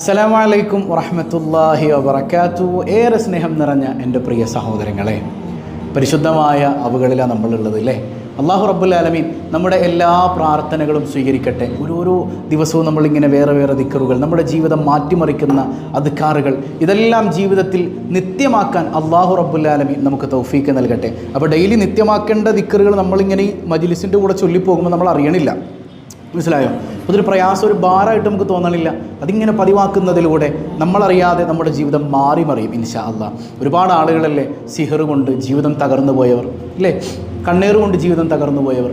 അസ്സലാമലൈക്കും വറഹമത്തല്ലാഹി വബർക്കാത്തു ഏറെ സ്നേഹം നിറഞ്ഞ എന്റെ പ്രിയ സഹോദരങ്ങളെ പരിശുദ്ധമായ അവകളിലാണ് നമ്മളുള്ളത് അല്ലേ അള്ളാഹു റബ്ബുലാലമീൻ നമ്മുടെ എല്ലാ പ്രാർത്ഥനകളും സ്വീകരിക്കട്ടെ. ഓരോരോ ദിവസവും നമ്മളിങ്ങനെ വേറെ വേറെ ദിക്കറുകൾ നമ്മുടെ ജീവിതം മാറ്റിമറിക്കുന്ന അധികാറുകൾ ഇതെല്ലാം ജീവിതത്തിൽ നിത്യമാക്കാൻ അള്ളാഹു റബ്ബുൽ നമുക്ക് തൗഫീക്ക് നൽകട്ടെ. അപ്പോൾ ഡെയിലി നിത്യമാക്കേണ്ട ദിക്കറുകൾ നമ്മളിങ്ങനെ ഈ മജിലിസിന്റെ കൂടെ ചൊല്ലിപ്പോകുമ്പോൾ നമ്മൾ അറിയണില്ല. മനസ്സിലായോ? അതൊരു പ്രയാസം ഒരു ഭാരമായിട്ട് നമുക്ക് തോന്നണില്ല. അതിങ്ങനെ പതിവാക്കുന്നതിലൂടെ നമ്മളറിയാതെ നമ്മുടെ ജീവിതം മാറി മറിയും ഇൻഷാ അല്ല ഒരുപാട് ആളുകളല്ലേ സിഹർ കൊണ്ട് ജീവിതം തകർന്നു പോയവർ അല്ലേ കണ്ണീർ കൊണ്ട് ജീവിതം തകർന്നു പോയവർ.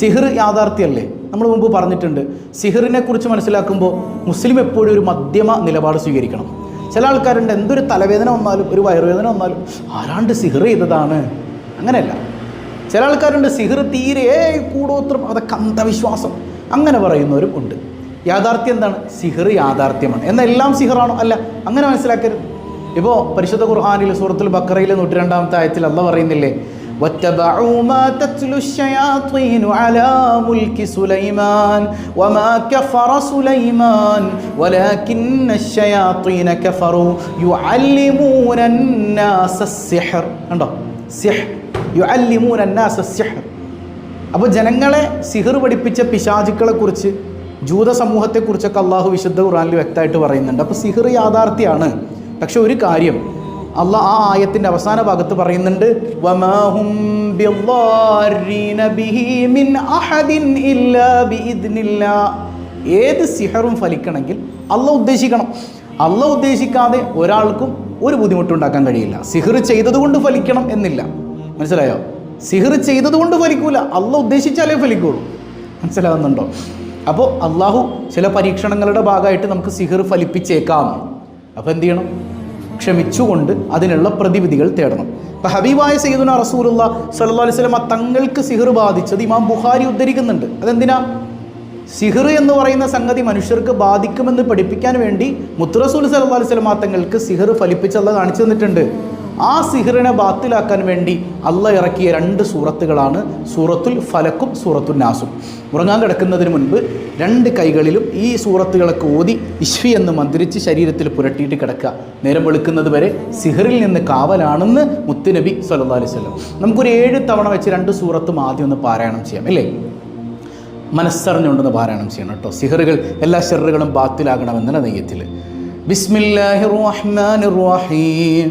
സിഹർ യാഥാർത്ഥ്യമല്ലേ നമ്മൾ മുമ്പ് പറഞ്ഞിട്ടുണ്ട്. സിഹറിനെ കുറിച്ച് മനസ്സിലാക്കുമ്പോൾ മുസ്ലിം എപ്പോഴും ഒരു മധ്യമ നിലപാട് സ്വീകരിക്കണം. ചില ആൾക്കാരുണ്ട് എന്തൊരു തലവേദന വന്നാലും ഒരു വയറുവേദന വന്നാലും ആരാണ്ട് സിഹർ ചെയ്തതാണ്? അങ്ങനെയല്ല. ചില ആൾക്കാരുണ്ട് സിഹർ തീരെ കൂടോത്രം അതൊക്കെ അന്ധവിശ്വാസം. അങ്ങനെ പറയുന്നവരും ഉണ്ട് യാഥാർത്ഥ്യം എന്താണ് സിഹർ യാഥാർത്ഥ്യമാണ് എന്നെല്ലാം സിഹറാണോ അല്ല അങ്ങനെ മനസ്സിലാക്കരുത് ഇപ്പോൾ പരിശുദ്ധ ഖുർആാനിൽ സൂറത്തുൽ ബക്കറയിലെ നൂറ്റി രണ്ടാമത്തെ ആയത്തിൽ അല്ല പറയുന്നില്ലേ واتبعوا ما تتلو الشياطين على ملك سليمان وما كفر سليمان ولكن الشياطين كفروا يعلمون الناس السحر കണ്ടോ സിഹ് യുഅല്ലിമൂന الناس السحر അപ്പോൾ ജനങ്ങളെ സിഹർ പഠിപ്പിച്ച പിശാചുക്കളെ കുറിച്ച് ജൂത സമൂഹത്തെക്കുറിച്ചൊക്കെ അള്ളാഹു വിശുദ്ധ ഖുറാനിൽ വ്യക്തമായിട്ട് പറയുന്നുണ്ട്. അപ്പോൾ സിഹർ യാഥാർത്ഥ്യമാണ്. പക്ഷെ ഒരു കാര്യം അള്ളാഹ് ആ ആയത്തിന്റെ അവസാന ഭാഗത്ത് പറയുന്നുണ്ട്. ഏത് സിഹറും ഫലിക്കണമെങ്കിൽ അല്ല ഉദ്ദേശിക്കണം. അല്ല ഉദ്ദേശിക്കാതെ ഒരാൾക്കും ഒരു ബുദ്ധിമുട്ടുണ്ടാക്കാൻ കഴിയില്ല. സിഹർ ചെയ്തതുകൊണ്ട് ഫലിക്കണം എന്നില്ല. മനസ്സിലായോ? സിഹർ ചെയ്തതുകൊണ്ട് ഫലിക്കൂല. അള്ള ഉദ്ദേശിച്ചാലേ ഫലിക്കുള്ളൂ. മനസ്സിലാകുന്നുണ്ടോ അപ്പോൾ അള്ളാഹു ചില പരീക്ഷണങ്ങളുടെ ഭാഗമായിട്ട് നമുക്ക് സിഹർ ഫലിപ്പിച്ചേക്കാം. അപ്പോൾ എന്ത് ചെയ്യണം? ക്ഷമിച്ചുകൊണ്ട് അതിനുള്ള പ്രതിവിധികൾ തേടണം. ഇപ്പം ഹബീബായ സയ്യിദുന റസൂലുള്ള സല്ലു അലൈഹി വസല്ലം തങ്ങൾക്ക് സിഹർ ബാധിച്ചത് ഇമാം ബുഹാരി ഉദ്ധരിക്കുന്നുണ്ട്. അതെന്തിനാ? സിഹർ എന്ന് പറയുന്ന സംഗതി മനുഷ്യർക്ക് ബാധിക്കുമെന്ന് പഠിപ്പിക്കാൻ വേണ്ടി മുത്തുറസൂൽ സല്ലു അലൈഹി തങ്ങൾക്ക് സിഹർ ഫലിപ്പിച്ചുള്ള കാണിച്ചു തന്നിട്ടുണ്ട്. ആ സിഹറിനെ ബാത്തിലാക്കാൻ വേണ്ടി അല്ല ഇറക്കിയ രണ്ട് സൂറത്തുകളാണ് സൂറത്തുൽ ഫലക്കും സൂറത്തുൽ നാസും. ഉറങ്ങാൻ കിടക്കുന്നതിന് മുൻപ് രണ്ട് കൈകളിലും ഈ സൂറത്തുകളൊക്കെ ഓതി ഇശ്വി എന്ന് മന്ത്രിച്ച് ശരീരത്തിൽ പുരട്ടിയിട്ട് കിടക്കുക. നേരം വെളുക്കുന്നത് വരെ സിഹറിൽ നിന്ന് കാവലാണെന്ന് മുത്തുനബി സല്ലാ അലൈഹി വസല്ലം. നമുക്കൊരു ഏഴ് തവണ വെച്ച് രണ്ട് സൂറത്തും ആദ്യം ഒന്ന് പാരായണം ചെയ്യാം അല്ലേ? മനസ്സറിഞ്ഞുകൊണ്ടെന്ന് പാരായണം ചെയ്യണം കേട്ടോ. സിഹറുകൾ എല്ലാ ഷെറുകളും ബാത്തിലാകണമെന്നുള്ള നെയ്യത്തിൽ ബിസ്മില്ലാഹിർ റഹ്മാൻ റഹീം.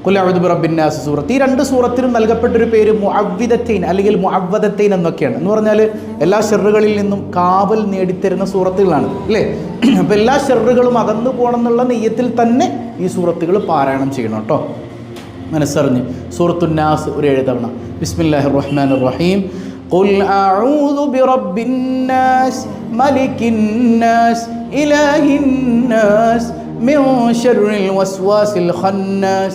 ഇനി കുല്ലാബിറബിന്നാസ് സൂറത്ത് ഈ രണ്ട് സൂറത്തിനും നൽകപ്പെട്ടൊരു പേര് മുഅവ്വിദത്തൈൻ അല്ലെങ്കിൽ മുഅവ്വദത്തൈൻ എന്നൊക്കെയാണ് എന്ന് പറഞ്ഞാൽ എല്ലാ ഷെറുകളിൽ നിന്നും കാവൽ നേടിത്തരുന്ന സൂറത്തുകളാണ് അല്ലേ അപ്പോൾ എല്ലാ ഷെറുകളും അകന്നു പോകണം എന്നുള്ള നെയ്യത്തിൽ തന്നെ ഈ സൂറത്തുകൾ പാരായണം ചെയ്യണം കേട്ടോ മനസ്സറിഞ്ഞ് സൂറത്തുന്നാസ് ഒരു ഏഴ് തവണ ബിസ്മില്ലാഹി റഹ്മാൻ റഹീം قل أعوذ برب الناس ملك الناس إله الناس من شر الوسواس الخناس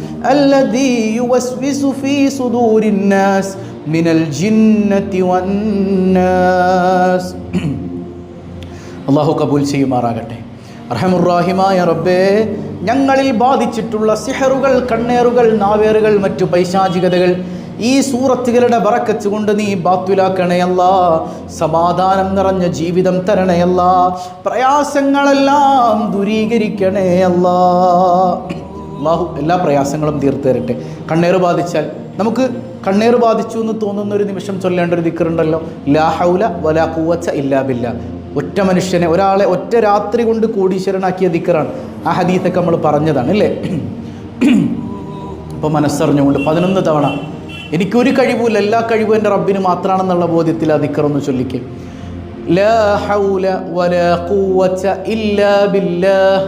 الذي يوسوس في صدور الناس من الجنة والناس അള്ളാഹു കബൂൽ ചെയ്യുമാറാകട്ടെ അർഹമുറാഹിമായ റബ്ബേ ഞങ്ങളിൽ ബാധിച്ചിട്ടുള്ള സിഹറുകൾ കണ്ണേറുകൾ നാവേറുകൾ മറ്റു പൈശാചികതകൾ ഈ സൂറത്തുകളുടെ ബറക്കത്ത് കൊണ്ട് നീ ബാത്തുലാക്കണയല്ല സമാധാനം നിറഞ്ഞ ജീവിതം തരണയല്ല പ്രയാസങ്ങളെല്ലാം ദൂരീകരിക്കണേയല്ല അള്ളാഹു എല്ലാ പ്രയാസങ്ങളും തീർത്തു തരട്ടെ. കണ്ണേറ് ബാധിച്ചാൽ നമുക്ക് കണ്ണേറ് ബാധിച്ചു എന്ന് തോന്നുന്ന ഒരു നിമിഷം ചൊല്ലേണ്ട ഒരു ദിക്കറുണ്ടല്ലോ ലാ ഹൗല വലാ കൂവച്ച ഇല്ലാ ബില്ല. ഒറ്റ മനുഷ്യനെ ഒരാളെ ഒറ്റ രാത്രി കൊണ്ട് കോടീശ്വരനാക്കിയ ദിക്കറാണ് ആ ഹദീത്തൊക്കെ നമ്മൾ പറഞ്ഞതാണ് അല്ലേ? അപ്പോൾ മനസ്സറിഞ്ഞുകൊണ്ട് പതിനൊന്ന് തവണ എനിക്കൊരു കഴിവുമില്ല എല്ലാ കഴിവും എന്റെ റബ്ബിന് മാത്രമാണെന്നുള്ള ബോധ്യത്തിൽ ആ ദിക്കറൊന്ന് ചൊല്ലിക്കും. ലാ ഹൗല വലാ കൂവച്ച ഇല്ലാ ബില്ലാഹ്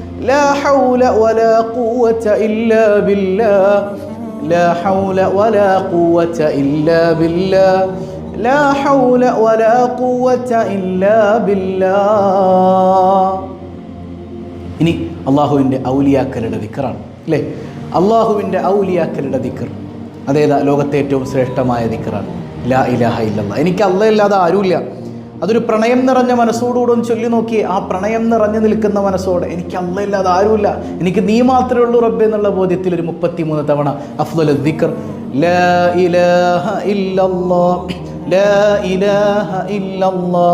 لا حول ولا قوة إلا بالله لا حول ولا قوة إلا بالله لا حول ولا قوة إلا بالله ഇനി അള്ളാഹുവിൻ്റെ ഔലിയാക്കലുടെ ദിക്കറാണ് അല്ലേ അള്ളാഹുവിൻ്റെ ഔലിയാക്കലുടെ ദിക്കർ അതേതാ ലോകത്തെ ഏറ്റവും ശ്രേഷ്ഠമായ ദിക്കറാണ് ലാ ഇലാഹ ഇല്ലല്ല എനിക്ക് അല്ല ഇല്ലാതെ ആരുമില്ല അതൊരു പ്രണയം നിറഞ്ഞ മനസ്സോടുകൂടെ ഒന്ന് ചൊല്ലി നോക്കി ആ പ്രണയം നിറഞ്ഞു നിൽക്കുന്ന മനസ്സോടെ എനിക്ക് അല്ല ഇല്ലാതെ ആരുമില്ല എനിക്ക് നീ മാത്രമേ ഉള്ളൂ റബ്ബെ എന്നുള്ള ബോധ്യത്തിൽ ഒരു മുപ്പത്തിമൂന്ന് തവണ അഫ്ദൽ ദിക്കർ ലാ ഇലാഹ ഇല്ലല്ലാ ലാ ഇലാഹ ഇല്ലല്ലാ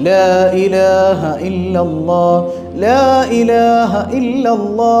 لا إله إلا الله لا إله إلا الله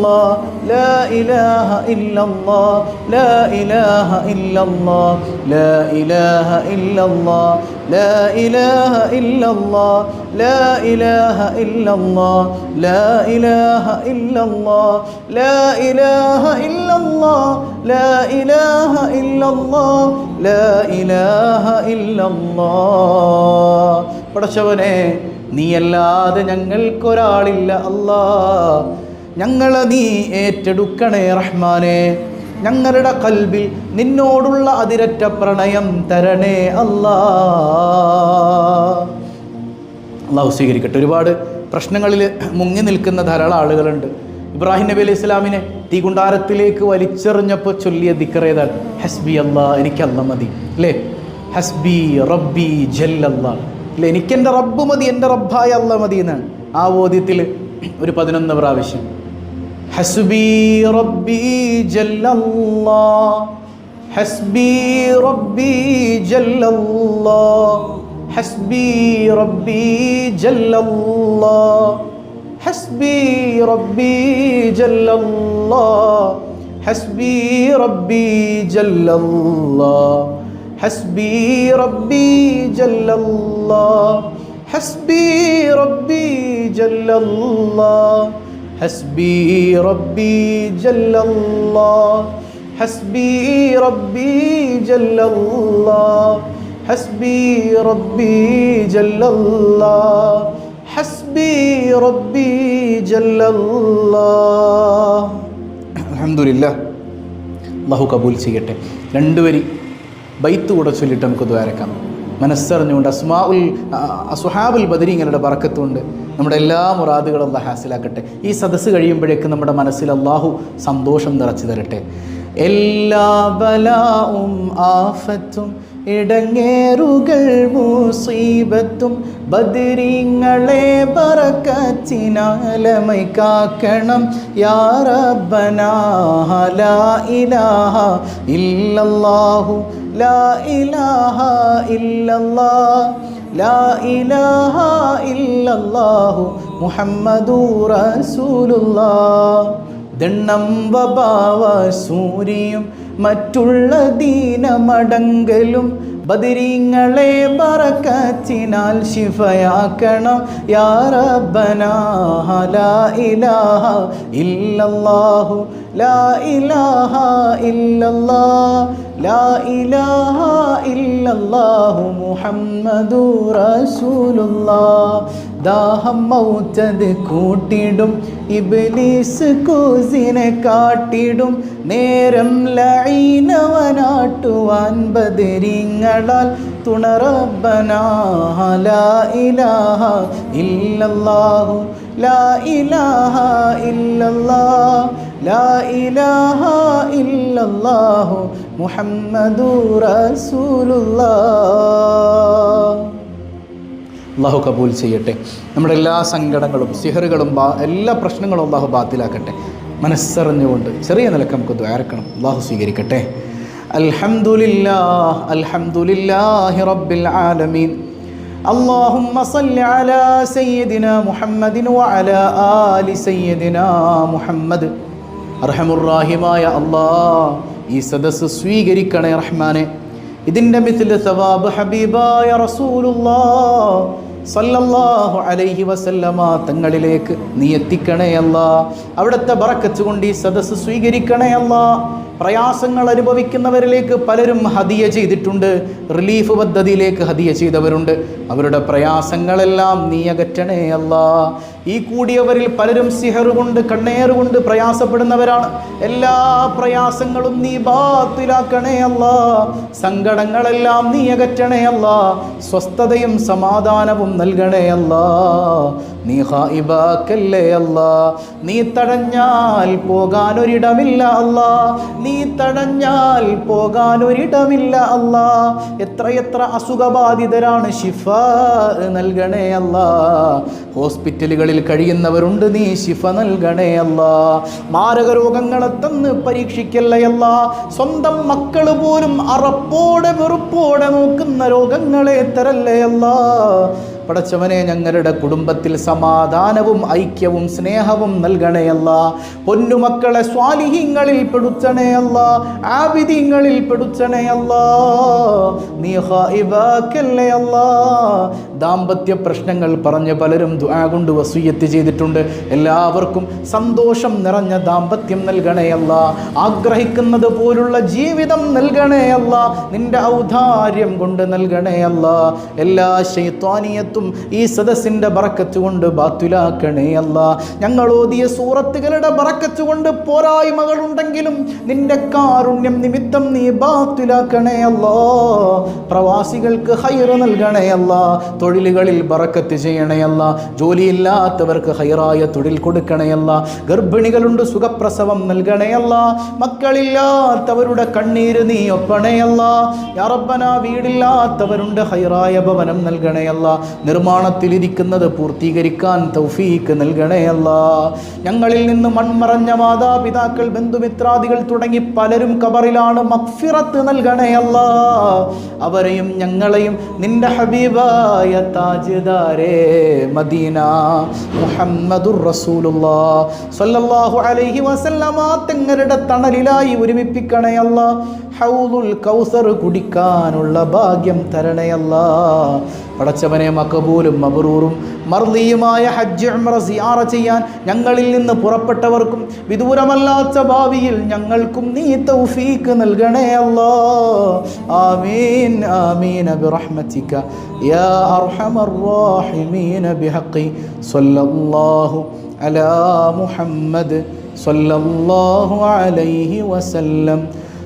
الله لا إله إلا الله لا إله إلا الله لا إله إلا الله لا إله إلا الله لا إله إلا الله لا إله إلا الله لا إله إلا الله لا إله إلا الله لا إله إلا الله പടച്ചവനെ നീയല്ലാതെ ഞങ്ങൾക്കൊരാളില്ല അല്ലാ ഞങ്ങളെ നീ ഏറ്റെടുക്കണേ റഹ്മാനെ. ഞങ്ങളുടെ കൽവിൽ നിന്നോടുള്ള അതിരറ്റ പ്രണയം തരണേ അല്ലാ. അള്ളാഹു സ്വീകരിക്കട്ടെ. ഒരുപാട് പ്രശ്നങ്ങളിൽ മുങ്ങി നിൽക്കുന്ന ധാരാളം ആളുകളുണ്ട്. ഇബ്രാഹിം നബി അലൈഹി ഇസ്ലാമിനെ തീകുണ്ടാരത്തിലേക്ക് വലിച്ചെറിഞ്ഞപ്പോൾ ചൊല്ലിയ ദിക്കറേതാണ് ഹസ്ബി അല്ലാ എനിക്ക് അല്ല മതി. അല്ലേ? ഹസ്ബി റബ്ബി ജല്ലല്ലാ അല്ലേ. എനിക്കെന്റെ റബ്ബ് മതി എന്റെ റബ്ബായ അല്ല മതി എന്നാണ് ആ ബോധ്യത്തിൽ ഒരു പതിനൊന്ന് പ്രാവശ്യം حسبي ربي جل الله. حسبي ربي جل الله. حسبي ربي جل الله. حسبي ربي جل الله. حسبي ربي جل الله. حسبي ربي جل الله. حسبي ربي جل الله. ഹസ്ബി റബ്ബി ജല്ലല്ലാ ഹസ്ബി റബ്ബി ജല്ലല്ലാ ഹസ്ബി റബ്ബി ജല്ലല്ലാ ഹസ്ബി റബ്ബി ജല്ലല്ലാ അൽഹംദുലില്ലാ അള്ളാഹു കബൂൽ ചെയ്യട്ടെ. രണ്ടുപേരി ബൈത്ത് കൂടെ ചൊല്ലിട്ട് നമുക്ക് ദ്വാരക്കാം. മനസ്സറിഞ്ഞുകൊണ്ട് അസ്മാ ഉൽ അസുഹാബുൽ ബദരീങ്ങളുടെ ബറക്കത്തുകൊണ്ട് നമ്മുടെ എല്ലാ മുറാദുകളും അല്ല ഹാസിലാക്കട്ടെ. ഈ സദസ്സ് കഴിയുമ്പോഴേക്ക് നമ്മുടെ മനസ്സിൽ അള്ളാഹു സന്തോഷം നിറച്ചു തരട്ടെ. എല്ലാ ബലാവും ആഫത്തും ഇടങ്ങേറുകൾ മുസീബത്തും ബദരീങ്ങളെ പറക്കച്ചിനാലമൈ കാക്കണം. യാ ഇലാഹ ഇല്ലല്ലാഹു ലാ ഇലാഹ ലാ ഇലാഹ മുഹമ്മദു ദണ്ണം മറ്റുള്ള ദീനമടങ്കലും ബദിരിങ്ങളെ ബറക്കത്തിനാൽ ശിഫയാക്കണം. യാ റബ്ബനാ ലാ ഇലാഹ ഇല്ലല്ലാഹു ലാ ഇലാഹ ഇല്ലല്ലാഹ്. ലാ ഇലാഹ ഇല്ലല്ലാഹു മുഹമ്മദു റസൂലുള്ളാഹ്. ദാഹം മൗത്തത് കൂട്ടിടും ഇബ്ലീസ് കൂസിനെ കാട്ടിടും. നേരം ലൈനവനാട്ടുവാൻ ബദരിങ്ങളാൽ തുണറബനാ ലാ ഇലാഹ ഇല്ലല്ലാഹു ലാ ഇലാഹ ഇല്ലല്ലാഹ് ലാ ഇലാഹ മുഹമ്മദു അള്ളാഹു കബൂൽ ചെയ്യട്ടെ. നമ്മുടെ എല്ലാ സങ്കടങ്ങളും സിഹറുകളും എല്ലാ പ്രശ്നങ്ങളും അള്ളാഹു ബാത്തിലാക്കട്ടെ. മനസ്സറിഞ്ഞുകൊണ്ട് ചെറിയ നിലയ്ക്ക് നമുക്ക് ദ്വാരക്കണം അള്ളാഹു സ്വീകരിക്കട്ടെ. അൽഹംദുലില്ലാഹ് അൽഹംദുലില്ലാഹി റബ്ബിൽ ആലമീൻ. اللهم صل على سيدنا محمد وعلى آل سيدنا محمد അർഹമുറാഹിമായ അള്ളാ ഈ സദസ്സ് സ്വീകരിക്കണേ റഹ്മാനെ ഇതിൻ്റെ മിഥിൽ സവാബ് ഹബീബായ റസൂലുള്ളാ സല്ലല്ലാഹു അലൈഹി വസല്ലമ തങ്ങളിലേക്ക് നീ എത്തിക്കണേ അല്ല അവിടുത്തെ ബറക്കത്ത് കൊണ്ട് ഈ സദസ്സ് സ്വീകരിക്കണേ അല്ല പ്രയാസങ്ങൾ അനുഭവിക്കുന്നവരിലേക്ക് പലരും ഹദിയ ചെയ്തിട്ടുണ്ട്. റിലീഫ് പദ്ധതിയിലേക്ക് ഹദിയ ചെയ്തവരുണ്ട്. അവരുടെ പ്രയാസങ്ങളെല്ലാം നീ അകറ്റണേ അല്ല. ഈ കൂടിയവരിൽ പലരും സിഹറുകൊണ്ട് കണ്ണേറുകൊണ്ട് കണ്ണേറ് കൊണ്ട് പ്രയാസപ്പെടുന്നവരാണ്. എല്ലാ പ്രയാസങ്ങളും നീ ബാത്തിലാക്കണേ അല്ല. സങ്കടങ്ങളെല്ലാം നീ അകറ്റണേ അല്ല. സ്വസ്ഥതയും സമാധാനവും നൽകണേ അല്ല. നീ ഹായിബാക്കല്ലേ അല്ല. നീ തടഞ്ഞാൽ പോകാനൊരിടമില്ല അല്ല. നീ തടഞ്ഞാൽ പോകാനൊരിടമില്ല അല്ല. എത്രയെത്ര അസുഖബാധിതരാണ് ശിഫ നൽകണേ അല്ല. ഹോസ്പിറ്റലുകളിൽ കഴിയുന്നവരുണ്ട് നീ ശിഫ നൽകണേ അല്ല. മാരക രോഗങ്ങളെ തന്ന് പരീക്ഷിക്കല്ലയല്ല സ്വന്തം മക്കൾ പോലും അറപ്പോടെ വെറുപ്പോടെ നോക്കുന്ന രോഗങ്ങളെ തരല്ലേ അല്ല. പടച്ചവനെ ഞങ്ങളുടെ കുടുംബത്തിൽ സമാധാനവും ഐക്യവും സ്നേഹവും നൽകണേയല്ല പൊന്നുമക്കളെ സ്വാലിഹ്യങ്ങളിൽ പെടുത്തണേയല്ല ആവിധ്യങ്ങളിൽ പെടുത്തണേയല്ല നീ ദാമ്പത്യ പ്രശ്നങ്ങൾ പറഞ്ഞ് പലരും ദുആ കൊണ്ട് വസൂയത്ത് ചെയ്തിട്ടുണ്ട്. എല്ലാവർക്കും സന്തോഷം നിറഞ്ഞ ദാമ്പത്യം നൽകണേയല്ല ആഗ്രഹിക്കുന്നത് പോലുള്ള ജീവിതം നൽകണേയല്ല നിന്റെ ഔദാര്യം കൊണ്ട് നൽകണേയല്ല എല്ലാ ശൈത്വാനിയത്തും ഈ സദസ്സിന്റെ ബറക്കത്ത് കൊണ്ട് ബാത്തുലാക്കണേ അല്ല. ഞങ്ങൾ ഓതിയ സൂറത്തുകളുടെ ബറക്കത്ത് കൊണ്ട് പോരായ്മകൾ ഉണ്ടെങ്കിലും നിന്റെ കാരുണ്യം നിമിത്തം നീ ബാത്തുലാക്കണേ അല്ലോ. പ്രവാസികൾക്ക് ഹൈറ് നൽകണേ അല്ല. തൊഴിലുകളിൽ ബറക്കത്ത് ചെയ്യണേ അല്ല. ജോലിയില്ലാത്തവർക്ക് ഹൈറായ തൊഴിൽ കൊടുക്കണേ അല്ല. ഗർഭിണികളുണ്ട് സുഖപ്രസവം നൽകണേ അല്ല. മക്കളില്ലാത്തവരുടെ കണ്ണീര് നീ ഒപ്പണേ അല്ല. യാറപ്പന വീടില്ലാത്തവരുണ്ട് ഹൈറായ ഭവനം നൽകണേ അല്ല. നിർമ്മാണത്തിലിരിക്കുന്നത് പൂർത്തീകരിക്കാൻ തൗഫീക്ക് നൽകണേ അല്ല. ഞങ്ങളിൽ നിന്ന് മൺമറഞ്ഞ മാതാപിതാക്കൾ ബന്ധുമിത്രാദികൾ തുടങ്ങി പലരും കബറിലാണ് മക്ഫിറത്ത് നൽകണേ അല്ല. അവരെയും ഞങ്ങളെയും നിന്റെ ഹബീബായ താജ്ദാരേ മദീന മുഹമ്മദുർ റസൂലുള്ള. സല്ലല്ലാഹു അലൈഹി വസല്ലമ തങ്ങളുടെ തണലിലായി ഒരുമിപ്പിക്കണേ അല്ല. ഹൗലുൽ കൗസർ കുടിക്കാനുള്ള ഭാഗ്യം തരണേ പടച്ചവനെ മക്കബൂലും മബറൂറും. മർദിയുമായ ഹജ്ജ് ഉംറ സിയാറ ചെയ്യാൻ ഞങ്ങളിൽ നിന്ന് പുറപ്പെട്ടവർക്കും വിദൂരമല്ലാത്ത ഭാവിയിൽ ഞങ്ങൾക്കും നീ തൗഫീക്ക് നൽകണേ അല്ലാ. ആമീൻ ആമീൻ. ബിറഹ്മതിക യാ അർഹമർ റാഹിമീൻ ബിഹഖി. സ്വല്ലല്ലാഹു അലാ മുഹമ്മദ്. സ്വല്ലല്ലാഹു അലൈഹി വസല്ലം.